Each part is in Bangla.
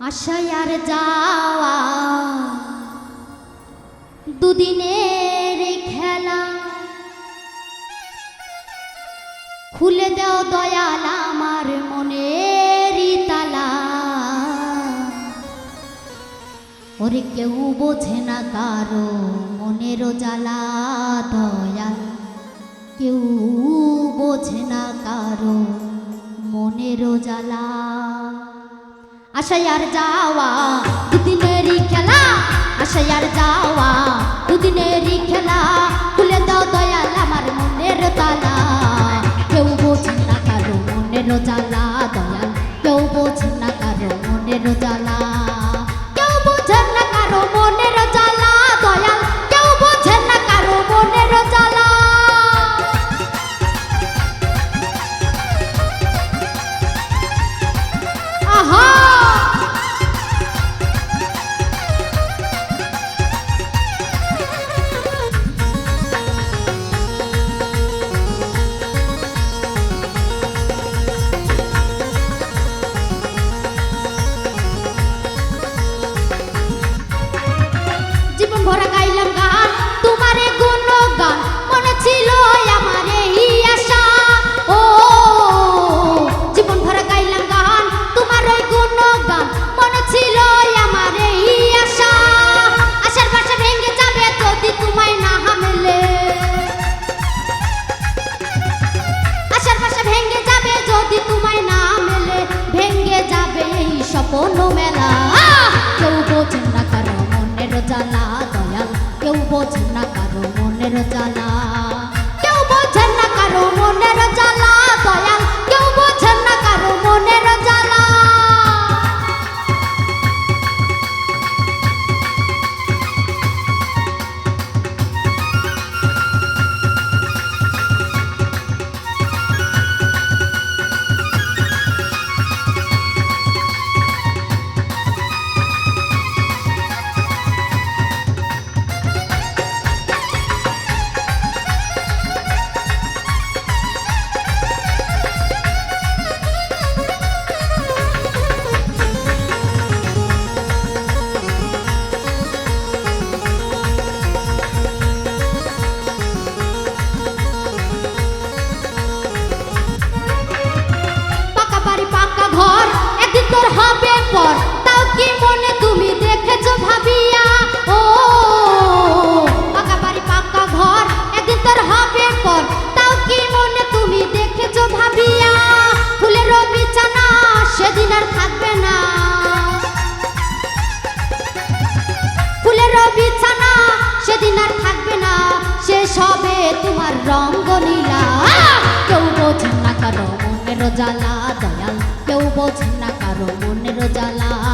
আশায় যাওয়া। দুদিনের খেলা। খুলে দেও দয়াল আমার মনের তালা। ওরে কেউ বোঝে না কারও মনেরও জ্বালা দয়াল। কেউ বোঝে না কারও মনেরও জ্বালা। আশায়ার যাওয়া দুদিনেরই খেলা। আশায়ার যাওয়া দুদিনেরই খেলা। খুলে দাও দয়া কোনো মেলা। কেউ বোঝেন কারও মনের জ্বালা দয়াল কেউ বোঝে না কারও মনের জ্বালা।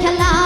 খেলা